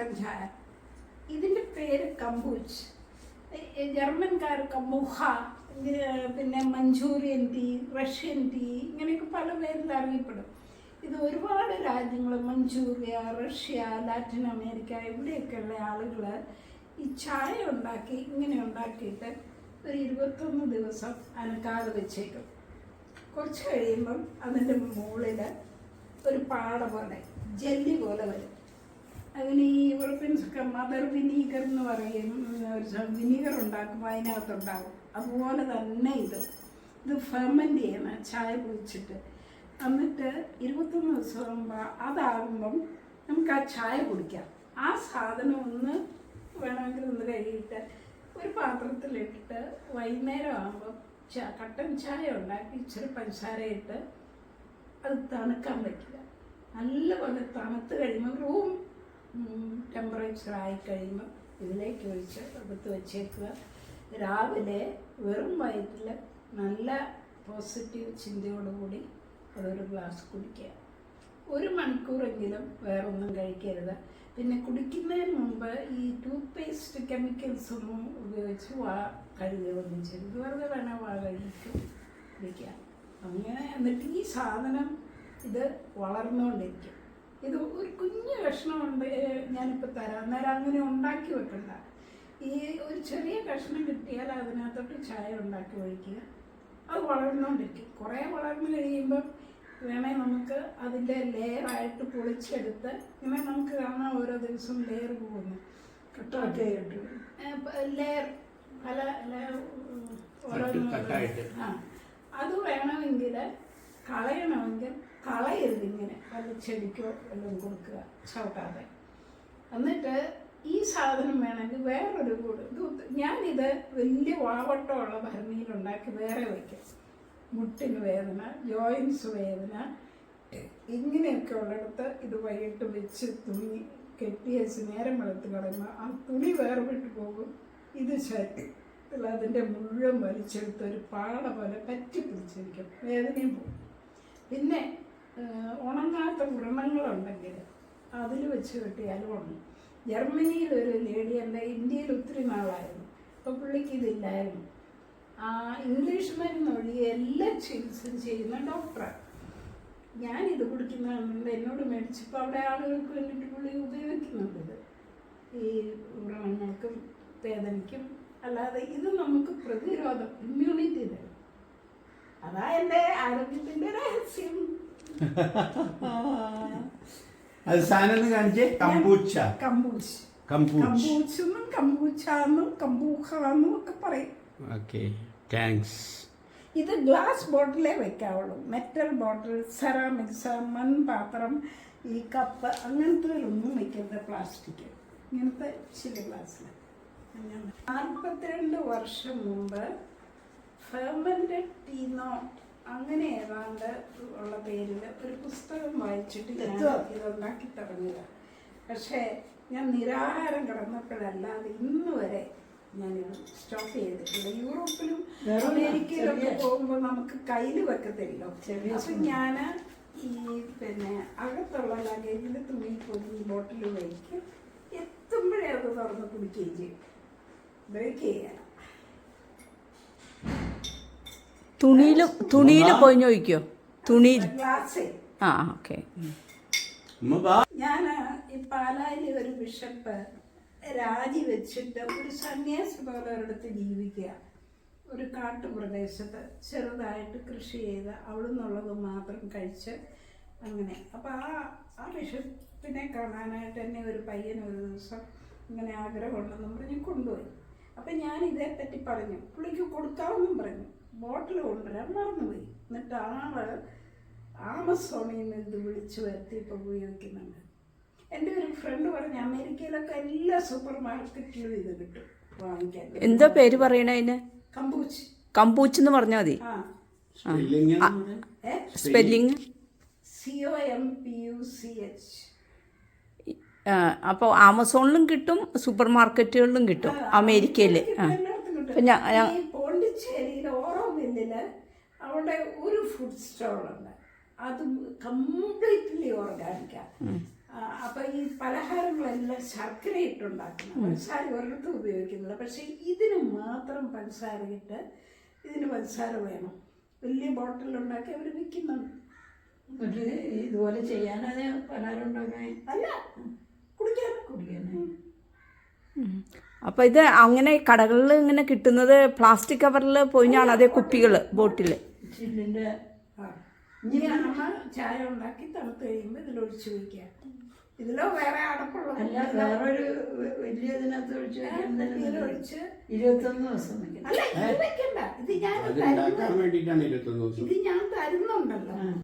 കട്ടൻ ചായ ഇതിന്റെ പേര് കമ്പൂച്ച് ജർമ്മൻകാർക്ക് ജർമ്മൻകാർ കമ്പൂഹ പിന്നെ മഞ്ചൂരിയൻ ടീ റഷ്യൻ ടീ ഇങ്ങനെയൊക്കെ പല പേരിൽ അറിയപ്പെടും. ഇത് ഒരുപാട് രാജ്യങ്ങൾ മഞ്ചൂരിയ റഷ്യ ലാറ്റിൻ അമേരിക്ക ഇവിടെയൊക്കെയുള്ള ആളുകൾ ഈ ചായ ഉണ്ടാക്കി ഇങ്ങനെ ഉണ്ടാക്കിയിട്ട് ഒരു ഇരുപത്തൊന്ന് ദിവസം അനക്കാതെ വെച്ചേക്കും. കുറച്ച് കഴിയുമ്പം അതിന്റെ മുകളിൽ ഒരു പാട പോലെ ജെല്ലി പോലെ വരും. അതിന് ഈ യൂറോപ്യൻ മദർ വിനീഗർ എന്ന് പറയും. ഒരു വിനീഗർ ഉണ്ടാക്കുമ്പോൾ അതിനകത്തുണ്ടാകും അതുപോലെ തന്നെ ഇത്. ഇത് ഫെർമെന്റ് ചെയ്യണം ചായ കുടിച്ചിട്ട്. എന്നിട്ട് ഇരുപത്തൊന്ന് ദിവസം ആകുമ്പോൾ അതാകുമ്പം നമുക്ക് ആ ചായ കുടിക്കാം. ആ സാധനം ഒന്ന് വേണമെങ്കിൽ ഒന്ന് കഴുകിയിട്ട് ഒരു പാത്രത്തിലിട്ടിട്ട് വൈകുന്നേരം ആകുമ്പം ച കട്ടൻ ചായ ഉണ്ടാക്കി ഇച്ചിരി പഞ്ചസാര ഇട്ട് അത് തണുക്കാൻ പറ്റില്ല നല്ലപോലെ തണുത്ത് കഴിയുമ്പോൾ റൂം ടെമ്പറേച്ചർ ആയി കഴിയുമ്പോൾ ഇതിലേക്ക് ഒഴിച്ച് എടുത്ത് വെച്ചേക്കുക. രാവിലെ വെറും വയറ്റിൽ നല്ല പോസിറ്റീവ് ചിന്തയോടുകൂടി അതൊരു ഗ്ലാസ് കുടിക്കുക. ഒരു മണിക്കൂറെങ്കിലും വേറൊന്നും കഴിക്കരുത്. പിന്നെ കുടിക്കുന്നതിന് മുമ്പ് ഈ ടൂത്ത് പേസ്റ്റ് കെമിക്കൽസ് ഒന്നും ഉപയോഗിച്ച് വാ കഴുകുകയൊന്നും ചെയ്യരുത്. വെറുതെ വേണേൽ വാ കഴുകിക്കും കുടിക്കുക. അങ്ങനെ എന്നിട്ട് ഈ സാധനം ഇത് വളർന്നുകൊണ്ടിരിക്കും. ഇത് ഒരു കുഞ്ഞു കഷ്ണമുണ്ട് ഞാനിപ്പോൾ തരാം. അന്നേരം അങ്ങനെ ഉണ്ടാക്കി വെക്കണ്ട. ഈ ഒരു ചെറിയ കഷ്ണം കിട്ടിയാൽ അതിനകത്തോട്ട് ചായ ഉണ്ടാക്കി ഒഴിക്കുക. അത് വളർന്നുകൊണ്ടിരിക്കും കുറേ വളർന്നു കഴിയുമ്പം വേണേൽ നമുക്ക് അതിന്റെ ലെയറായിട്ട് പൊളിച്ചെടുത്ത് ഇങ്ങനെ നമുക്ക് കാണാം ഓരോ ദിവസവും ലെയർ പോകുന്നു. കട്ടാക്കി ലെയർ പല ഉം, ആ. അത് വേണമെങ്കിൽ കളയണമെങ്കിൽ കളയരുത് ഇങ്ങനെ. വല്ല ചെടിക്കോ വല്ലതും കൊടുക്കുക ചവിട്ടാതെ. എന്നിട്ട് ഈ സാധനം വേണമെങ്കിൽ വേറൊരു കൂട്. ഇത് ഞാനിത് വലിയ വാവട്ടമുള്ള ഭരണിയിലുണ്ടാക്കി വേറെ വയ്ക്കും. മുട്ടിന് വേദന ജോയിൻസ് വേദന ഇങ്ങനെയൊക്കെ ഉള്ളിടത്ത് ഇത് വൈകിട്ട് വെച്ച് തുണി കെട്ടി വെച്ച് നേരം വെളുത്ത് കളയുമ്പോൾ ആ തുണി വേറെ വിട്ട് പോകും. ഇത് ശരീരത്തിൽ അതിന്റെ മുഴുവൻ വലിച്ചെടുത്ത് ഒരു പാള പോലെ പറ്റി പിടിച്ചിരിക്കും. വേദനയും പോകും. പിന്നെ ഉണങ്ങാത്ത വ്രണങ്ങളുണ്ടെങ്കിൽ അതിൽ വെച്ച് കെട്ടിയാലും ഉണങ്ങും. ജർമ്മനിയിൽ ഒരു ലേഡി എന്റെ ഇന്ത്യയിൽ ഒത്തിരി നാളായിരുന്നു. അപ്പോൾ പുള്ളിക്ക് ഇതില്ലായിരുന്നു. ആ ഇംഗ്ലീഷ് മരുന്ന് വഴി എല്ലാ ചികിത്സയും ചെയ്യുന്ന ഡോക്ടറാണ് ഞാനിത് കുടിക്കുന്നതുകൊണ്ട് എന്നോട് മേടിച്ചപ്പോൾ അവിടെ ആളുകൾക്ക് വേണ്ടിയിട്ട് പുള്ളി ഉപയോഗിക്കുന്നുണ്ട് ഇത് ഈ വ്രണങ്ങൾക്കും വേദനയ്ക്കും അല്ലാതെ ഇത് നമുക്ക് പ്രതിരോധം ഇമ്മ്യൂണിറ്റി തരും. അതാ എന്റെ ആരോഗ്യത്തിന്റെ രഹസ്യം അത് സാധനം കാണിച്ചേ. കമ്പൂച്ച കമ്പൂച്ച് കമ്പൂച്ച് കമ്പൂച്ചെന്നും കമ്പൂച്ചാന്നും കമ്പൂഹാന്നും ഒക്കെ പറയും. ഓക്കെ താങ്ക്സ് ഇത് ഗ്ലാസ് ബോട്ടിലേ വെക്കാവുള്ളൂ. മെറ്റൽ ബോട്ടിൽ സെറാമിക്സ് മൺപാത്രം ഈ കപ്പ് അങ്ങനത്തെ വെക്കരുത് പ്ലാസ്റ്റിക്. ഇങ്ങനത്തെ ചില ഗ്ലാസ്സിൽ നാൽപ്പത്തിരണ്ട് വർഷം മുമ്പ് ടീ ടീനോ അങ്ങനെ ഏതാണ്ട് ഉള്ള പേരിൽ ഒരു പുസ്തകം വായിച്ചിട്ട് ഞാൻ ഇതുണ്ടാക്കി തുടങ്ങുക പക്ഷേ ഞാൻ നിരാഹാരം കിടന്നപ്പോഴല്ലാതെ ഇന്ന് വരെ ഞാൻ സ്റ്റോപ്പ് ചെയ്തിട്ടില്ല. യൂറോപ്പിലും അമേരിക്കയിലൊക്കെ പോകുമ്പോൾ നമുക്ക് കയ്യിൽ വെക്കത്തില്ലോ. അപ്പൊ ഞാൻ ഈ പിന്നെ അകത്തുള്ള ലഗേജിൽ തുണി പൊതി ബോട്ടിൽ വയ്ക്കും എത്തുമ്പോഴേ അത് തുറന്ന് കുടിക്കുകയും ചെയ്യും. ബ്രേക്ക് ചെയ്യണം തുണിയിൽ തുണിയിൽ പൊഴിഞ്ഞു വയ്ക്കോ തുണിയിൽ ആ ഓക്കെ. ഞാൻ ഈ പാലായിലെ ഒരു ബിഷപ്പ് രാജി വെച്ചിട്ട് ഒരു സന്യാസി പോലെ ഒരിടത്ത് ജീവിക്കുക. ഒരു കാട്ടുപ്രദേശത്ത് ചെറുതായിട്ട് കൃഷി ചെയ്ത് അവിടെ നിന്നുള്ളത് മാത്രം കഴിച്ച് അങ്ങനെ. അപ്പോൾ ആ ആ ബിഷപ്പിനെ കാണാനായിട്ട് എന്നെ ഒരു പയ്യൻ ഒരു ദിവസം ഇങ്ങനെ ആഗ്രഹമുണ്ടെന്നും പറഞ്ഞ് കൊണ്ടുപോയി. അപ്പം ഞാൻ ഇതേപ്പറ്റി പറഞ്ഞു. പുള്ളിക്ക് കൊടുക്കാമെന്നും പറഞ്ഞു. ബോട്ടിൽ കൊണ്ടുവരാൻ മറന്നുപോയി. എന്നിട്ട് ആൾ ആമസോണിൽ നിന്ന് ഇത് വിളിച്ചു വരുത്തി ഇപ്പോൾ ഉപയോഗിക്കുന്നുണ്ട്. എന്റെ ഒരു ഫ്രണ്ട് പറഞ്ഞ അമേരിക്കയിലൊക്കെ എല്ലാ സൂപ്പർ മാർക്കറ്റിലും ഇത് കിട്ടും വാങ്ങിക്കാൻ. എന്താ പേര് പറയണ അതിന് കമ്പൂച്ച് കമ്പൂച്ച് എന്ന് പറഞ്ഞാൽ മതി spelling C O M P U C H അപ്പോൾ ആമസോണിലും കിട്ടും സൂപ്പർ മാർക്കറ്റുകളിലും കിട്ടും. അമേരിക്കയിൽ ഞാൻ ഞാൻ- ഈ പോണ്ടിച്ചേരിയിൽ ഓറോവില്ലിൽ അവിടെ ഒരു ഫുഡ് സ്റ്റോളുണ്ട് അത് കംപ്ലീറ്റ്ലി ഓർഗാനിക്കാണ് ആ, അപ്പൊ ഈ പലഹാരങ്ങളെല്ലാം ശർക്കര ഇട്ടുണ്ടാക്കണം പഞ്ചസാര ഒരിടത്തും ഉപയോഗിക്കുന്നില്ല. പക്ഷെ ഇതിന് മാത്രം പഞ്ചസാര ഇട്ട് ഇതിന് പഞ്ചസാര വേണം. വലിയ ബോട്ടിലുണ്ടാക്കി അവർ വിൽക്കുന്നുണ്ട് ഇതുപോലെ ചെയ്യാനത് പലഹാരം ഉണ്ടാക്കാൻ അല്ല കുടിക്കാൻ. കുടിക്കാൻ. അപ്പോൾ ഇത് അങ്ങനെ കടകളിൽ ഇങ്ങനെ കിട്ടുന്നത് പ്ലാസ്റ്റിക് കവറിൽ പൊയിഞ്ഞാണ് അതേ കുപ്പികൾ ബോട്ടിൽ. ഇനി അമ്മ ചായ ഉണ്ടാക്കി തണുത്ത് കഴിയുമ്പോൾ ഇതിലൊഴിച്ച് വയ്ക്കുക ഇതിലോ വേറെ അടപ്പുള്ള അല്ല വേറൊരു വലിയ ഇതിനകത്ത് ഒഴിച്ച് വെക്കാൻ ഇതിലൊഴിച്ച് ഇരുപത്തൊന്ന് ദിവസം വെക്കണം. അല്ല ഇത് വെക്കണ്ട. ഇത് ഞാൻ തരുന്ന ഇത് ഞാൻ തരുന്നുണ്ടല്ലോ.